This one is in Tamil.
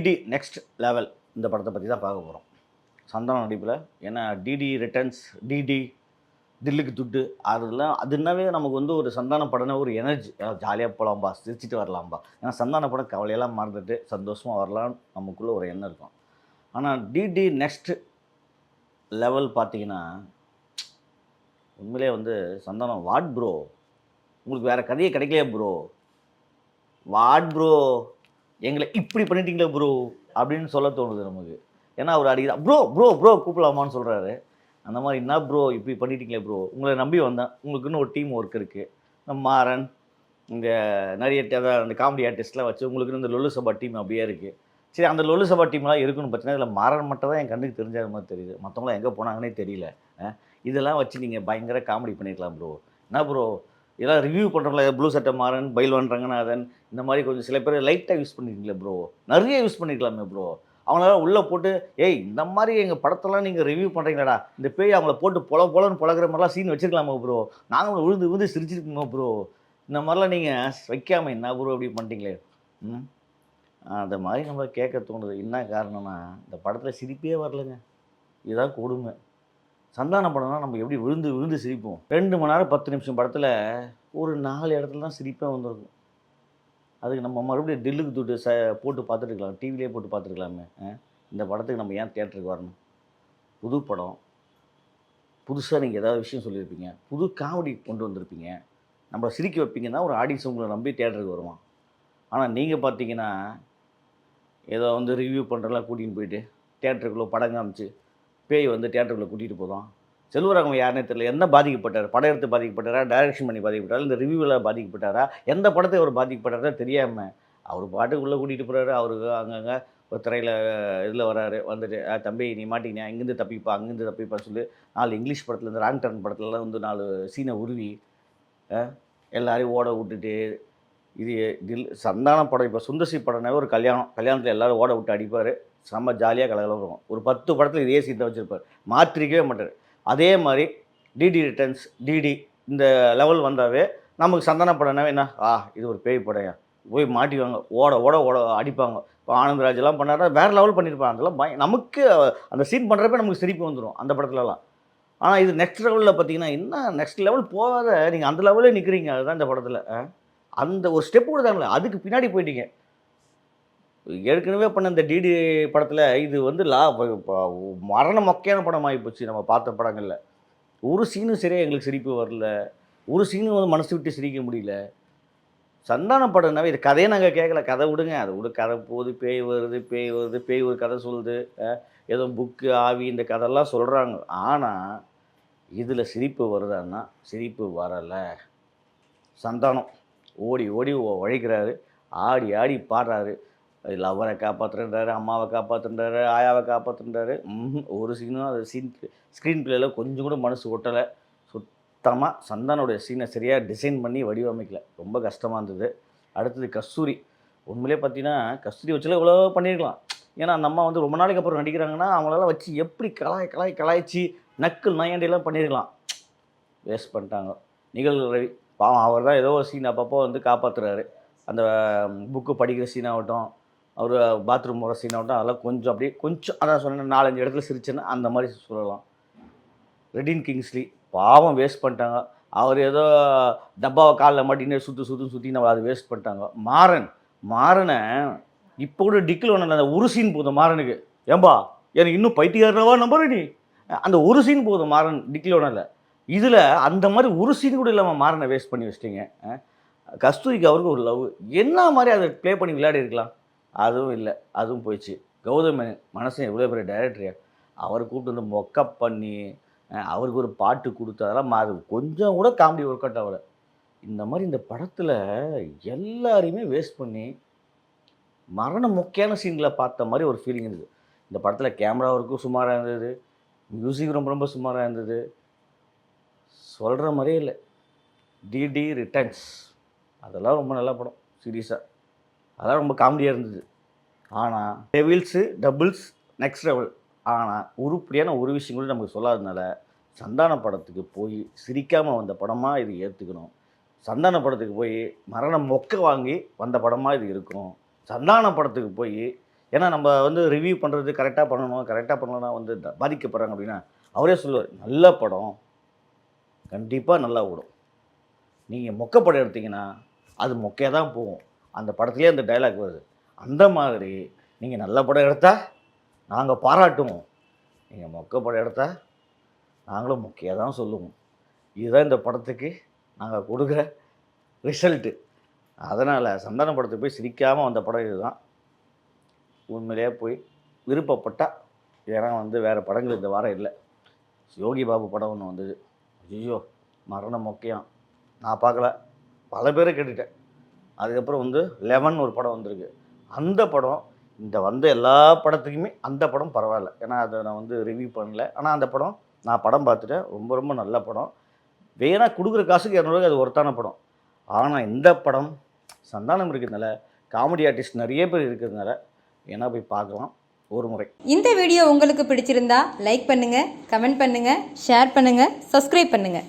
டிடி நெக்ஸ்ட் லெவல் இந்த படத்தை பற்றி தான் பார்க்க போகிறோம் சந்தானம் நடிப்பில் ஏன்னா டிடி ரிட்டர்ன்ஸ் டிடி தில்லுக்கு துட்டு அதெல்லாம் அதுனாவே நமக்கு வந்து ஒரு சந்தான படம்னா ஒரு எனர்ஜி ஜாலியாக போகலாம்பா சிரிச்சிட்டு வரலாம்பா. ஏன்னா சந்தான படம் கவலையெல்லாம் மறந்துட்டு சந்தோஷமாக வரலாம்னு நமக்குள்ளே ஒரு எண்ணம் இருக்கும். ஆனால் டிடி நெக்ஸ்ட் லெவல் பார்த்தீங்கன்னா உண்மையிலே வந்து சந்தானம் வாட் ப்ரோ உங்களுக்கு வேறு கதையே கிடைக்கலையா ப்ரோ வாட் ப்ரோ எங்களை இப்படி பண்ணிட்டீங்களே ப்ரோ அப்படின்னு சொல்ல தோணுது நமக்கு. ஏன்னா அவர் அடிக்கிறா ப்ரோ ப்ரோ ப்ரோ கூப்பிடலாமான்னு சொல்கிறாரு அந்த மாதிரி என்ன ப்ரோ இப்படி பண்ணிட்டீங்களே ப்ரோ உங்களை நம்பி வந்தேன். உங்களுக்குன்னு ஒரு டீம் ஒர்க் இருக்குது நம்ம மாறன் இங்கே நிறைய அந்த காமெடி ஆர்டிஸ்ட்லாம் வச்சு உங்களுக்குன்னு இந்த லொல்லு சபா டீம் அப்படியே இருக்குது சரி அந்த லொல்லு சபா டீம்லாம் இருக்குன்னு பார்த்தீங்கன்னா இதில் மாறன் மட்டும் தான் என் கண்ணுக்கு தெரிஞ்ச மாதிரி தெரியுது. மற்றவங்களாம் எங்கே போனாங்கன்னே தெரியல. இதெல்லாம் வச்சு நீங்கள் பயங்கர காமெடி பண்ணிக்கலாம் ப்ரோ என்ன ப்ரோ இதெல்லாம் ரிவ்யூ பண்ணுறோம்ல ப்ளூ சட்டை மாறன் பைல்வான் ரங்கநாதன் இந்த மாதிரி கொஞ்சம் சில பேர் லைட்டாக யூஸ் பண்ணிருக்கீங்களே ப்ரோ நிறைய யூஸ் பண்ணிருக்கலாமே ப்ரோ அவங்களால உள்ளே போட்டு ஏய் இந்த மாதிரி எங்கள் படத்தெல்லாம் நீங்கள் ரிவ்யூ பண்ணுறீங்களாடா இந்த பேய் அவங்கள போட்டு பொல பொலன்னு பொழக்கிற மாதிரிலாம் சீன் வச்சிருக்கலாமா ப்ரோ நாங்களும் விழுந்து விழுந்து சிரிச்சிருக்கோமா ப்ரோ இந்த மாதிரிலாம் நீங்கள் வைக்காம என்ன ப்ரோ அப்படி பண்ணிட்டீங்களே? ம். அந்த மாதிரி நம்ம கேட்க தோணுது. என்ன காரணம்னா இந்த படத்தில் சிரிப்பே வரலங்க. இதுதான் கொடுமை. சந்தான படம்னா நம்ம எப்படி விழுந்து விழுந்து சிரிப்போம்? ரெண்டு மணி நேரம் பத்து நிமிஷம் படத்தில் ஒரு நாலு இடத்துல தான் சிரிப்பே வந்திருக்கும். அதுக்கு நம்ம மறுபடியும் டில்லுக்கு துட்டு ச போட்டு பார்த்துருக்கலாம். டிவிலே போட்டு பார்த்துருக்கலாமே. இந்த படத்துக்கு நம்ம ஏன் தேட்டருக்கு வரணும்? புது படம். புதுசாக நீங்கள் ஏதாவது விஷயம் சொல்லியிருப்பீங்க. புது காமெடி கொண்டு வந்திருப்பீங்க. நம்மளை சிரிக்க வைப்பீங்கன்னா ஒரு ஆடியன்ஸ் உங்களை நம்பி தேட்டருக்கு வருவான். ஆனால் நீங்கள் பார்த்தீங்கன்னா ஏதோ வந்து ரிவ்யூ பண்ணுறலாம் கூட்டின்னு போயிட்டு தேட்டருக்குள்ளே படம் காமிச்சு பேய் வந்து தேட்டருக்குள்ளே கூட்டிகிட்டு போதும். செல்வரகம் யாருனே தெரியல. என்ன பாதிக்கப்பட்டார்? படம் எடுத்து பாதிக்கப்பட்டாரா? டைரக்ஷன் பண்ணி பாதிக்கப்பட்டாரா? இந்த ரிவ்யூவில் பாதிக்கப்பட்டாரா? எந்த படத்தை அவர் பாதிக்கப்பட்டாரா தெரியாமல் அவர் பாட்டுக்குள்ளே கூட்டிகிட்டு போகிறாரு அவருக்கு அங்கங்கே ஒரு திரையில் இதில் வராரு. வந்துட்டு தம்பி நீ மாட்டிக்கினே இங்கேருந்து தப்பிப்பா அங்கேருந்து தப்பிப்பா சொல்லி நாலு இங்கிலீஷ் படத்தில் இந்த ராங் டர்ன் படத்துலலாம் வந்து நாலு சீனை உருவி எல்லாரையும் ஓட விட்டுட்டு இது தில் சந்தான படம். இப்போ சுந்தசி படம்னாவே ஒரு கல்யாணம். கல்யாணத்தில் எல்லாரும் ஓட விட்டு அடிப்பார். செம்ம ஜாலியாக கலகலம் இருக்கும். ஒரு பத்து படத்தில் இதே சீன் தான் வச்சுருப்பார். மாற்றிக்கவே மாட்டார். அதே மாதிரி டிடி ரிட்டர்ன்ஸ் டிடி இந்த லெவல் வந்தாவே நமக்கு சந்தன படம்னாவே என்ன? ஆ இது ஒரு பேய் படையா போய் மாட்டிக்குவாங்க. ஓட ஓட ஓட அடிப்பாங்க. இப்போ ஆனந்தராஜெல்லாம் பண்ணாரா வேறு லெவல் பண்ணியிருப்பாங்க அதெல்லாம் பய நமக்கு அந்த சீன் பண்ணுறப்ப நமக்கு சிரிப்பு வந்துடும் அந்த படத்துலலாம். ஆனால் இது நெக்ஸ்ட் லெவலில் பார்த்தீங்கன்னா என்ன நெக்ஸ்ட் லெவல் போகாத நீங்கள் அந்த லெவலே நிற்கிறீங்க அதுதான் இந்த படத்தில். அந்த ஒரு ஸ்டெப் கொடுத்தாங்களே. அதுக்கு பின்னாடி போயிட்டீங்க. ஏற்கனவே பண்ண இந்த டிடி படத்தில் இது வந்து லா ப- மரண மொக்கையான படம் ஆகிப்போச்சு நம்ம பார்த்த படங்களில். ஒரு சீனும் சரியாக எங்களுக்கு சிரிப்பு வரல. ஒரு சீனும் வந்து மனசு விட்டு சிரிக்க முடியல. சந்தான படம்னாவே இது கதையை நாங்கள் கேட்கல கதை விடுங்க. அதை விடு கதை போகுது பேய் வருது பேய் வருது பேய் ஒரு கதை சொல்லுது. ஏதோ புக்கு ஆவி இந்த கதையெல்லாம் சொல்கிறாங்க ஆனால் இதில் சிரிப்பு வருதான்னா சிரிப்பு வரலை. சந்தானம். ஓடி ஓடி உழைக்கிறாரு ஆடி ஆடி பாடுறாரு. லவ்வரை காப்பாற்றுன்றாரு அம்மாவை காப்பாற்றுன்றாரு ஆயாவை காப்பாற்றுன்றாரு ஒரு சீனும் அது சீன் ஸ்க்ரீன் பிளேயில் கொஞ்சம் கூட மனசு ஒட்டலை. சுத்தமாக சந்தானோடைய சீனை சரியாக டிசைன் பண்ணி வடிவமைக்கல. ரொம்ப கஷ்டமாக இருந்தது. அடுத்தது கஸ்தூரி. உண்மையிலே பார்த்தீங்கன்னா கஸ்தூரி வச்சுல இவ்வளோ பண்ணியிருக்கலாம். ஏன்னா அந்த அம்மா வந்து ரொம்ப நாளைக்கு அப்புறம் நடிக்கிறாங்கன்னா அவங்களால வச்சு எப்படி கலாய் கலாய் கலாய்ச்சி நக்கல் நையாண்டியெல்லாம் பண்ணியிருக்கலாம். வேஸ்ட் பண்ணிட்டாங்க. நிகழ்வு ரவி பாவம் அவர் தான் ஏதோ ஒரு சீன் அப்பப்போ வந்து காப்பாற்றுறாரு அந்த புக்கு படிக்கிற சீன் ஆகட்டும் அவர் பாத்ரூம் போகிற சீன் அதெல்லாம் கொஞ்சம் அப்படியே கொஞ்சம் அதான் சொன்னேன் நாலஞ்சு இடத்துல சிரிச்சேன்னா அந்த மாதிரி சொல்லலாம். ரெடின் கிங்ஸ்லி பாவம் வேஸ்ட் பண்ணிட்டாங்க. அவர் ஏதோ டப்பாவை காலில் மாட்டின்னு சுற்று சுற்று சுற்றி நம்ம அதை வேஸ்ட் பண்ணிட்டாங்க. மாறன் மாறனை இப்போ கூட டிக்கில் ஒன்று அந்த ஒரு சீன் போதும் மாறனுக்கு. ஏம்பா எனக்கு இன்னும் பைத்தியாரவா நம்புற நீ? அந்த ஒரு சீன் போதும் மாறன் டிக்கில் ஒன்றில் இதில் அந்த மாதிரி ஒரு சீன் கூட இல்லாமல் மாறனை வேஸ்ட் பண்ணி வச்சிட்டிங்க. கஸ்தூரிக்கு அவருக்கு ஒரு லவ் என்ன மாதிரி அதை ப்ளே பண்ணி விளையாடி இருக்கலாம் அதுவும் இல்லை அதுவும் போயிடுச்சு. கௌதம் மேனன் மனசன் எவ்வளோ பெரிய டைரக்டர் அவர் கூப்பிட்டு வந்து மொக்கப் பண்ணி அவருக்கு ஒரு பாட்டு கொடுத்து அதெல்லாம் மா- அது கொஞ்சம் கூட காமெடி ஒர்க் அவுட் ஆகல. இந்த மாதிரி இந்த படத்தில் எல்லாரையுமே வேஸ்ட் பண்ணி மரண முக்கியமான சீனில் பார்த்த மாதிரி ஒரு ஃபீலிங் இருந்தது. இந்த படத்தில் கேமரா ஒர்க்கும் சுமாராக இருந்தது. மியூசிக் ரொம்ப ரொம்ப சுமாராக இருந்தது. சொல்கிற மாதிரியே இல்லை. டிடி ரிட்டர்ன்ஸ் அதெல்லாம் ரொம்ப நல்ல படம் சீரியஸாக அதெல்லாம் ரொம்ப காமெடியாக இருந்தது. ஆனால் டெவில்ஸு டபுள்ஸ் நெக்ஸ்ட் லெவல் ஆனால் உருப்படியான ஒரு விஷயம் கூட நமக்கு சொல்லாததுனால சந்தான படத்துக்கு போய் சிரிக்காமல் வந்த படமாக இது ஏற்றுக்கணும் சந்தான படத்துக்கு போய் மரண மொக்க வாங்கி வந்த படமாக இது இருக்கும். சந்தான படத்துக்கு போய் ஏன்னா நம்ம வந்து ரிவ்யூ பண்ணுறது கரெக்டாக பண்ணணும் கரெக்டாக பண்ணலன்னா வந்து பாதிக்கப்படுறாங்க அப்படின்னா அவரே சொல்லுவார் நல்ல படம். கண்டிப்பாக நல்லா ஓடும். நீங்கள் மொக்க படம் எடுத்தீங்கன்னா அது மொக்கையாக தான் போகும். அந்த படத்துலேயே அந்த டைலாக் வருது. அந்த மாதிரி நீங்கள் நல்ல படம் எடுத்தால் நாங்கள் பாராட்டுவோம். நீங்கள் மொக்க படம் எடுத்தால் நாங்களும் மொக்கையாக தான் சொல்லுவோம். இதுதான் இந்த படத்துக்கு நாங்கள் கொடுக்குற ரிசல்ட்டு அதனால் சந்தான படத்துக்கு போய் சிரிக்காமல் வந்த படம் இதுதான். உண்மையிலேயே போய் விருப்பப்பட்டால் ஏன்னா வந்து வேறு படங்கள் இந்த வாரம் இல்லை. யோகி பாபு படம் ஒன்று வந்தது. ஐயோ மரணம் முக்கியம். நான் பார்க்கல. பல பேரை கேட்டுட்டேன். அதுக்கப்புறம் வந்து லெவன் ஒரு படம் வந்திருக்கு. அந்த படம் இந்த வந்த எல்லா படத்துக்குமே அந்த படம் பரவாயில்ல. ஏன்னா அதை நான் வந்து ரிவ்யூ பண்ணல. ஆனால் அந்த படம் நான் படம் பார்த்துட்டேன். ரொம்ப ரொம்ப நல்ல படம். வேணா கொடுக்குற காசுக்கு இரநூறுவா அது ஒருத்தான படம். ஆனால் இந்த படம் சந்தானம் இருக்கிறதுனால காமெடி ஆர்டிஸ்ட் நிறைய பேர் இருக்கிறதுனால ஏன்னா போய் பார்க்கலாம். ஒரு முறை. இந்த வீடியோ உங்களுக்கு பிடிச்சிருந்தா லைக் பண்ணுங்கள் கமெண்ட் பண்ணுங்கள் ஷேர் பண்ணுங்கள் சப்ஸ்கிரைப் பண்ணுங்கள்